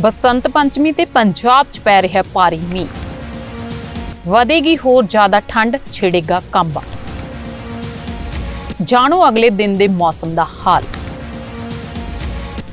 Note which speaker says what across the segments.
Speaker 1: ਬਸੰਤ ਪੰਚਮੀ ਤੇ ਪੰਜਾਬ 'ਚ ਪੈ ਰਿਹਾ ਭਾਰੀ ਮੀਂਹ। ਵਧੇਗੀ ਹੋਰ ਜ਼ਿਆਦਾ ਠੰਡ, ਛਿੜੇਗਾ ਕੰਬਾ। ਜਾਣੋ ਅਗਲੇ ਦਿਨ ਦੇ ਮੌਸਮ ਦਾ ਹਾਲ।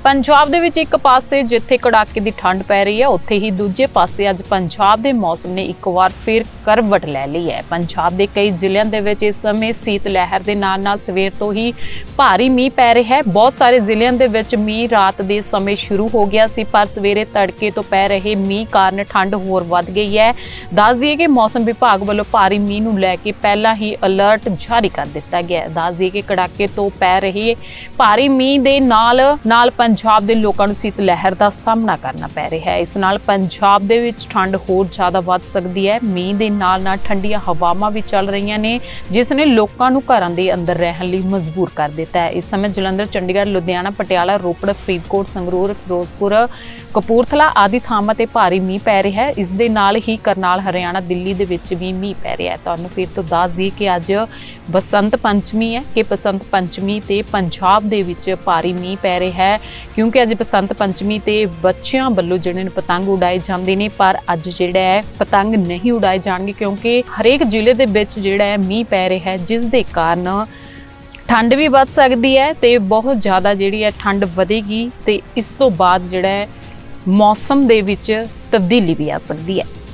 Speaker 1: ਪੰਜਾਬ ਦੇ ਵਿੱਚ ਇੱਕ ਪਾਸੇ ਜਿੱਥੇ ਕੜਾਕੇ ਦੀ ਠੰਡ ਪੈ ਰਹੀ ਹੈ, ਉੱਥੇ ਹੀ ਦੂਜੇ ਪਾਸੇ ਅੱਜ ਪੰਜਾਬ ਦੇ ਮੌਸਮ ਨੇ ਇੱਕ ਵਾਰ ਫਿਰ ਕਰਵਟ ਲੈ ਲਈ ਹੈ। ਪੰਜਾਬ ਦੇ ਕਈ ਜ਼ਿਲ੍ਹਿਆਂ ਦੇ ਵਿੱਚ ਇਸ ਸਮੇਂ ਸੀਤ ਲਹਿਰ ਦੇ ਨਾਲ ਨਾਲ ਸਵੇਰ ਤੋਂ ਹੀ ਭਾਰੀ ਮੀਂਹ ਪੈ ਰਿਹਾ ਹੈ। ਬਹੁਤ ਸਾਰੇ ਜ਼ਿਲ੍ਹਿਆਂ ਦੇ ਵਿੱਚ ਮੀਂਹ ਰਾਤ ਦੇ ਸਮੇਂ ਸ਼ੁਰੂ ਹੋ ਗਿਆ ਸੀ, ਪਰ ਸਵੇਰੇ ਤੜਕੇ ਤੋਂ ਪੈ ਰਹੇ ਮੀਂਹ ਕਾਰਨ ਠੰਡ ਹੋਰ ਵੱਧ ਗਈ ਹੈ। ਦੱਸ ਦਈਏ ਕਿ ਮੌਸਮ ਵਿਭਾਗ ਵੱਲੋਂ ਭਾਰੀ ਮੀਂਹ ਨੂੰ ਲੈ ਕੇ ਪਹਿਲਾਂ ਹੀ ਅਲਰਟ ਜਾਰੀ ਕਰ ਦਿੱਤਾ ਗਿਆ ਹੈ। ਦੱਸ ਦਈਏ ਕਿ ਕੜਾਕੇ ਤੋਂ ਪੈ ਰਹੇ ਭਾਰੀ ਮੀਂਹ ਦੇ ਨਾਲ ਨਾਲ ਪੰਜਾਬ ਦੇ ਲੋਕਾਂ ਨੂੰ ਸੀਤ ਲਹਿਰ ਦਾ ਸਾਹਮਣਾ ਕਰਨਾ ਪੈ ਰਿਹਾ ਹੈ। ਇਸ ਨਾਲ ਪੰਜਾਬ ਦੇ ਵਿੱਚ ਠੰਡ ਹੋਰ ਜ਼ਿਆਦਾ ਵੱਧ ਸਕਦੀ ਹੈ। ਮੀਂਹ ਦੇ ਨਾਲ ਨਾਲ ਠੰਡੀਆਂ ਹਵਾਵਾਂ ਵੀ ਚੱਲ ਰਹੀਆਂ ਨੇ, ਜਿਸ ਨੇ ਲੋਕਾਂ ਨੂੰ ਘਰਾਂ ਦੇ ਅੰਦਰ ਰਹਿਣ ਲਈ ਮਜਬੂਰ ਕਰ ਦਿੱਤਾ ਹੈ। ਇਸ ਸਮੇਂ ਜਲੰਧਰ, ਚੰਡੀਗੜ੍ਹ, ਲੁਧਿਆਣਾ, ਪਟਿਆਲਾ, ਰੋਪੜ, ਫਰੀਦਕੋਟ, ਸੰਗਰੂਰ, ਫਿਰੋਜ਼ਪੁਰ ਕਪੂਰਥਲਾ ਆਦਿ ਥਾਵਾਂ ਤੇ ਭਾਰੀ ਮੀਂਹ ਪੈ ਰਿਹਾ ਹੈ। ਇਸ ਦੇ ਨਾਲ ਹੀ ਕਰਨਾਲ, ਹਰਿਆਣਾ, ਦਿੱਲੀ ਦੇ ਵਿੱਚ ਵੀ ਮੀਂਹ ਪੈ ਰਿਹਾ ਹੈ। ਤੁਹਾਨੂੰ ਫਿਰ ਤੋਂ ਦੱਸ ਦਈਏ ਕਿ ਅੱਜ ਬਸੰਤ ਪੰਚਮੀ ਹੈ ਕਿ ਬਸੰਤ ਪੰਚਮੀ ਤੇ ਪੰਜਾਬ ਦੇ ਵਿੱਚ ਭਾਰੀ ਮੀਂਹ ਪੈ ਰਿਹਾ ਹੈ ਕਿਉਂਕਿ ਅੱਜ ਬਸੰਤ ਪੰਚਮੀ ਤੇ ਬੱਚਿਆਂ ਵੱਲੋਂ ਜਿਹੜੇ ਨੇ ਪਤੰਗ ਉਡਾਏ ਜਾਂਦੇ ਨੇ, ਪਰ ਅੱਜ ਜਿਹੜਾ ਹੈ ਪਤੰਗ ਨਹੀਂ ਉਡਾਏ ਜਾਣਗੇ ਕਿਉਂਕਿ ਹਰੇਕ ਜ਼ਿਲ੍ਹੇ ਦੇ ਵਿੱਚ ਜਿਹੜਾ ਹੈ ਮੀਂਹ ਪੈ ਰਿਹਾ ਹੈ, ਜਿਸ ਦੇ ਕਾਰਨ ਠੰਡ ਵੀ ਵੱਧ ਸਕਦੀ ਹੈ ਤੇ ਬਹੁਤ ਜ਼ਿਆਦਾ ਜਿਹੜੀ ਹੈ ਠੰਡ ਵਧੇਗੀ ਤੇ ਇਸ ਤੋਂ ਬਾਅਦ ਜਿਹੜਾ ਹੈ ਮੌਸਮ ਦੇ ਵਿੱਚ ਤਬਦੀਲੀ ਵੀ ਆ ਸਕਦੀ ਹੈ।